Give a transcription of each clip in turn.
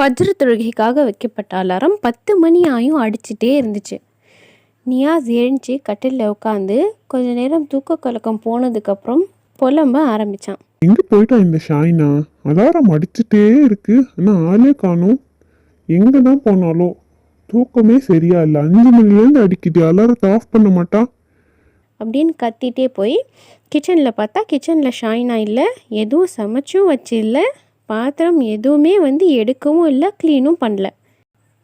ஃபஜ்ர் தொழுகைக்காக வைக்கப்பட்ட அலாரம் பத்து மணி ஆயும் அடிச்சிட்டே இருந்துச்சு. நியாஸ் எழுந்துச்சு கட்டிலில் உட்காந்து கொஞ்ச நேரம் தூக்க கலக்கம் போனதுக்கப்புறம் புலம்ப ஆரம்பித்தான் எங்கே போயிட்டா இந்த ஷாய்னா? அலாரம் அடிச்சுட்டே இருக்கு. ஆனால் ஆளே காணோம். எங்கே தான் போனாலோ? தூக்கமே சரியா இல்லை. அஞ்சு மணிலேருந்து அடிக்குது. அலாரத்தை ஆஃப் பண்ண மாட்டா? அப்படின்னு கத்திட்டே போய் கிச்சனில் பார்த்தா கிச்சனில் ஷாய்னா இல்லை. எதுவும் சமைச்சும் வச்சு இல்லை. பாத்திரம் எதுவுமே வந்து எடுக்கவும் இல்லை க்ளீனும் பண்ணல.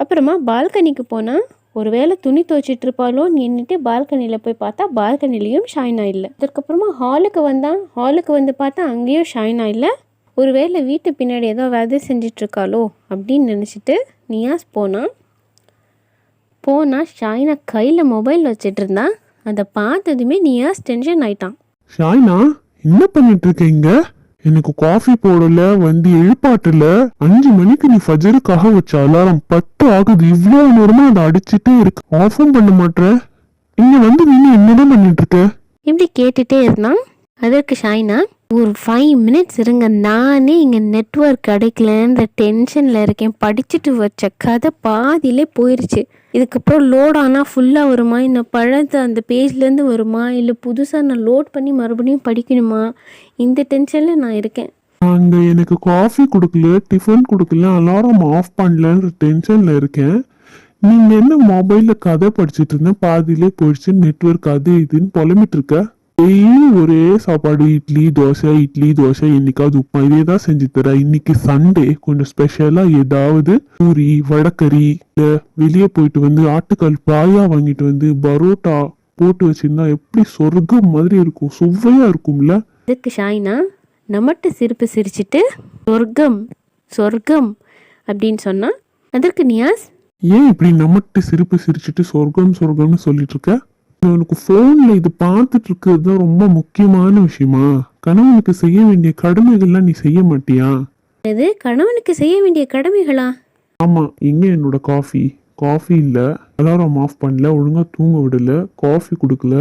அப்புறமா பால்கனிக்கு போனால் ஒருவேளை துணி துவைச்சிட்டு இருப்பாளோன்னு எண்ணிட்டு பால்கனியில் போய் பார்த்தா பால்கனிலையும் ஷாய்னா இல்லை அதுக்கப்புறமா ஹாலுக்கு வந்தான். ஹாலுக்கு வந்து பார்த்தா அங்கேயும் ஷாய்னா இல்லை ஒருவேளை வீட்டு பின்னாடி ஏதோ வேதை செஞ்சிட்ருக்காளோ அப்படின்னு நினச்சிட்டு நியாஸ் போனான் போனால் ஷாய்னா கையில் மொபைல் வச்சுட்டு இருந்தான் அதை பார்த்ததுமே நியாஸ் டென்ஷன் ஆயிட்டான். ஷாய்னா என்ன பண்ணிட்டு இருக்கீங்க எனக்கு காஃபி போடல வந்து எழுப்பாட்டுல. அஞ்சு மணிக்கு நீ ஃபஜருக்காக வச்ச அலாரம் பத்து ஆகுது. இவ்வளவு நேரமா அதை அடிச்சுட்டே இருக்கு. ஆஃபும் பண்ண மாட்டேற இங்க வந்து நீ என்னதான் பண்ணிட்டு இருக்க? இப்படி கேட்டுட்டே இருந்தான். அதற்கு ஷாய்னா ஒரு ஃபைவ் மினிட்ஸ் இருங்க. நானே இங்கே நெட்ஒர்க் கிடைக்கலன்ற டென்ஷனில் இருக்கேன். படிச்சுட்டு வச்ச கதை பாதியிலே போயிடுச்சு இதுக்கப்புறம் லோட் ஆனால் ஃபுல்லாக வருமா? இல்லை பழத்தை அந்த பேஜ்லேருந்து வருமா? இல்லை புதுசாக நான் லோட் பண்ணி மறுபடியும் படிக்கணுமா? இந்த டென்ஷனில் நான் இருக்கேன். அங்கே எனக்கு காஃபி கொடுக்கல டிஃபன் கொடுக்கல அலாரம் ஆஃப் பண்ணலன்ற டென்ஷனில் இருக்கேன். நீங்க என்ன மொபைலில் கதை படிச்சிட்டு இருந்தேன்? பாதியிலே போயிடுச்சு நெட்வொர்க் அது இதுன்னு புலம்பிட்டு இருக்க. டெய்லி ஒரே சாப்பாடு இட்லி தோசை இட்லி தோசை என்னைக்காவது உப்புமா. இதே தான் செஞ்சு தர இன்னைக்கு சண்டே கொஞ்சம் ஸ்பெஷலா ஏதாவது பூரி வடக்கறி இல்ல வெளியே போயிட்டு வந்து ஆட்டுக்கால் பாயா வாங்கிட்டு வந்து பரோட்டா போட்டு வச்சிருந்தா எப்படி சொர்க்கம் மாதிரி இருக்கும். சுவையா இருக்கும்ல. அதுக்கு ஷாய்னா நமட்டு சிரிப்பு சிரிச்சிட்டு சொர்க்கம் சொர்க்கம் அப்படின்னு சொன்னான் அதற்கு நியாஸ்? ஏன் இப்படி நம்மட்டு சிரிப்பு சிரிச்சிட்டு சொர்க்கம் சொர்க்கம்னு சொல்லிட்டு இருக்க? உனக்கு போன்ல இது பார்த்துட்டு இருக்கிறது தான் ரொம்ப முக்கியமான விஷயமா? கணவனுக்கு செய்ய வேண்டிய கடமைகள்லாம் நீ செய்ய மாட்டியா? இது கணவனுக்கு செய்ய வேண்டிய கடமைகளா? ஆமா எங்க என்னோட காஃபி காஃபி இல்ல. அலாரம் ஆஃப் பண்ணல ஒழுங்கா தூங்க விடல காஃபி கொடுக்கல.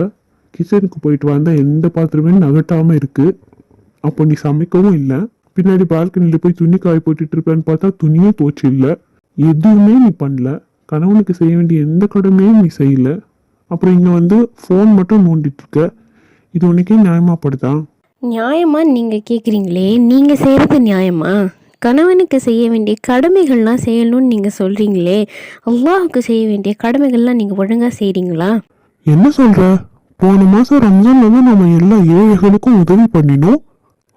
கிச்சனுக்கு போயிட்டு வந்தா எந்த பாத்திரமே நகட்டாம இருக்கு. அப்போ நீ சமைக்கவும் இல்லை. பின்னாடி பால்கனியில் போய் துணி காய போட்டுட்டு இருப்பேன்னு பார்த்தா துணியும் துவச்சு இல்லை. எதுவுமே நீ பண்ணல. கணவனுக்கு செய்ய வேண்டிய எந்த கடமையும் நீ செய்யல. அப்புறம் இங்க வந்து ஃபோன் மட்டும் நோண்டிட்டு இருக்க இது உனக்கே நியாயமாப்படுதா? நியாயமா நீங்க கேக்குறீங்களே நீங்க செய்யறது நியாயமா? கணவனுக்கு செய்ய வேண்டிய கடமைகள்லாம் செய்யணும்னு நீங்க சொல்றீங்களே அல்லாஹுக்கு செய்ய வேண்டிய கடமைகள்லாம் நீங்க ஒழுங்கா செய்றீங்களா? என்ன சொல்ற? போன மாசம் ரம்ஜான்ல தான் நம்ம எல்லா ஏழைகளுக்கும் உதவி பண்ணினோம்.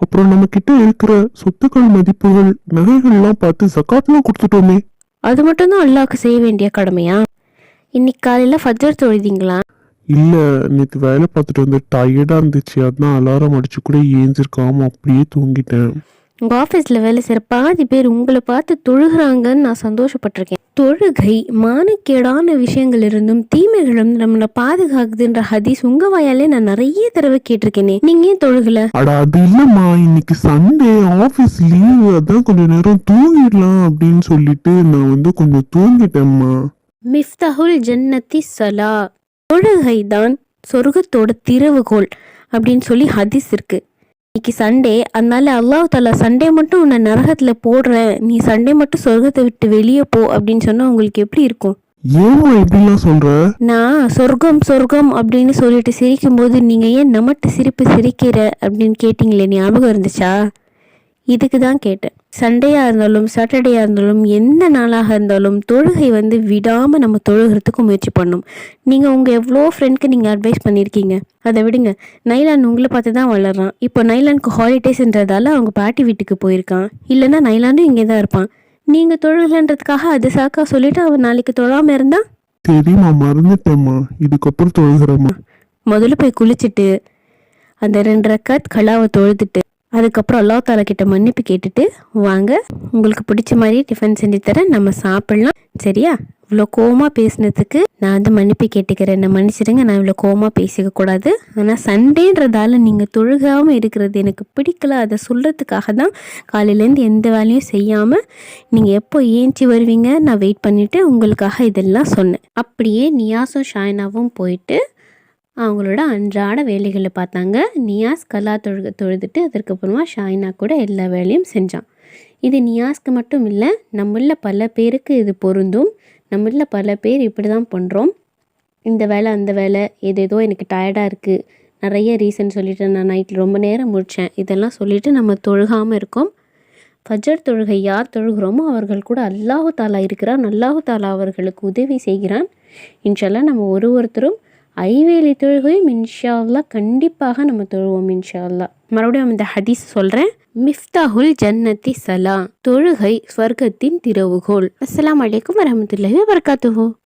அப்புறம் நம்ம கிட்ட இருக்கிற சொத்துக்கள் மதிப்புகள் நகைகள்லாம் பார்த்து ஜக்காத்லாம் கொடுத்துட்டோமே. அது மட்டும்தான் அல்லாஹ்க்கு செய்ய வேண்டிய கடமையா? இன்னைக்கு காலையில ஃபஜ்ர் தொழுதீங்களா? இல்ல நேற்று வேலை பார்த்துட்டு வந்து டயர்டா இருந்துச்சு. அதான் அலாரம் அடிச்சு கூட ஏஞ்சிருக்காம அப்படியே தூங்கிட்டேன். உங்க ஆஃபீஸில் வேலை செய்கிற பாதி பேர் உங்களை பார்த்து தொழுகிறாங்கன்னு நான் சந்தோஷப்பட்டிருக்கேன். தொழுகை மானக்கேடான விஷயங்கள் இருந்தும் தீமைகளும் நம்மளை பாதுகாக்குதுன்ற ஹதீஸ் உங்க வாயாலே நான் நிறைய தடவை கேட்டிருக்கேனே. நீங்க ஏன் தொழுகல? அட அது இல்லம்மா. இன்னைக்கு சண்டே ஆபீஸ் லீவு அதான் கொஞ்ச நேரம் தூங்கிடலாம் அப்படின்னு சொல்லிட்டு நான் வந்து கொஞ்சம் தூங்கிட்டேம்மா. மிஃப்தஹுல் ஜன்னத்தி சலா தொழுகை தான் சொர்க்கத்தோட திறவுகோல் அப்படின்னு சொல்லி ஹதீஸ் இருக்கு. இன்னைக்கு சண்டே அதனால அல்லாஹ் தாலா சண்டே மட்டும் உன்னை நரகத்துல போடுறேன் நீ சண்டே மட்டும் சொர்க்கத்தை விட்டு வெளியே போ அப்படின்னு சொன்னா உங்களுக்கு எப்படி இருக்கும்? ஏமா இப்படிலாம் சொல்ற? நான் சொர்க்கம் சொர்க்கம் அப்படின்னு சொல்லிட்டு சிரிக்கும்போது நீங்க ஏன் நமட்டு சிரிப்பு சிரிக்கிற அப்படின்னு கேட்டீங்களே ஞாபகம் இருந்துச்சா? இதுக்கு தான் கேட்டேன். சண்டேயா இருந்தாலும் சாட்டர்டேயா இருந்தாலும் எந்த நாளாக இருந்தாலும் தொழுகை வந்து விடாம நம்ம தொழுகிறதுக்கு முயற்சி பண்ணணும் நீங்க உங்க எவ்வளோ ஃப்ரெண்ட்க்கு நீங்க அட்வைஸ் பண்ணியிருக்கீங்க அதை விடுங்க. நைலான் உங்களை பார்த்து தான் வளர்றான். இப்போ நைலானுக்கு ஹாலிடேஸ்ன்றதால அவங்க பாட்டி வீட்டுக்கு போயிருக்கான். இல்லைன்னா நைலாண்டும் இங்கே தான் இருப்பான். நீங்க தொழுகலன்றதுக்காக அது சாக்கா சொல்லிட்டு அவன் நாளைக்கு தொழாம இருந்தா? சரிம்மா மறந்துட்டேம்மா. இதுக்கப்புறம் தொழுகிறேம்மா. முதல்ல போய் குளிச்சுட்டு அந்த ரெண்டு ரக்காத் கலாவை தொழுதுட்டு அதுக்கப்புறம் அல்லா தாலா கிட்ட மன்னிப்பு கேட்டுட்டு வாங்க உங்களுக்கு பிடிச்ச மாதிரி டிஃபன் செஞ்சு தரேன் நம்ம சாப்பிடலாம். சரியா? இவ்வளோ கோவமாக பேசினதுக்கு நான் வந்து மன்னிப்பு கேட்டுக்கிறேன். என்னை மன்னிச்சிடுங்க நான் இவ்வளோ கோவமாக பேசிக்க கூடாது. ஆனால் சண்டேன்றதால நீங்கள் தொழுகாமல் இருக்கிறது எனக்கு பிடிக்கல. அதை சொல்கிறதுக்காக தான் காலையிலேருந்து எந்த வேலையும் செய்யாமல் நீங்கள் எப்போ ஏஞ்சி வருவீங்க? நான் வெயிட் பண்ணிவிட்டு உங்களுக்காக இதெல்லாம் சொன்னேன். அப்படியே நியாசும் ஷாயினாவும் போயிட்டு அவங்களோட அன்றாட வேலைகளை பார்த்தாங்க. நியாஸ் கலா தொழு தொழுதுட்டு அதற்கப்புறமா ஷாய்னா கூட எல்லா வேலையும் செஞ்சான். இது நியாஸ்க்கு மட்டும் இல்லை நம்மள பல பேருக்கு இது பொருந்தும். நம்மள பல பேர் இப்படி தான் பண்ணுறோம் இந்த வேலை அந்த வேலை ஏதேதோ எனக்கு டயர்டாக இருக்குது நிறைய ரீசன் சொல்லிட்டு நான் நைட்டில் ரொம்ப நேரம் முடித்தேன் இதெல்லாம் சொல்லிவிட்டு நம்ம தொழுகாமல் இருக்கோம். ஃபஜர் தொழுகை யார் தொழுகிறோமோ அவர்கள் கூட அல்லாஹு தாலா இருக்கிறான் அல்லாஹு தாலா அவர்களுக்கு உதவி செய்கிறான். இன்ஷெல்லாம் நம்ம ஒரு ஒருத்தரும் ஐவேலி தொழுகையும் இன்ஷா கண்டிப்பாக நம்ம தொழுவோம் இன்ஷா மறுபடியும் இந்த ஹதீஸ் சொல்கிறேன் மிஃப்தாஹுல் ஜன்னத்தி சலா. தொழுகை ஸ்வர்க்கத்தின் திறவுகோல். அஸ்லாம் வலைக்கம் வரஹ்மத்துல்லாஹி வபரகாத்துஹு.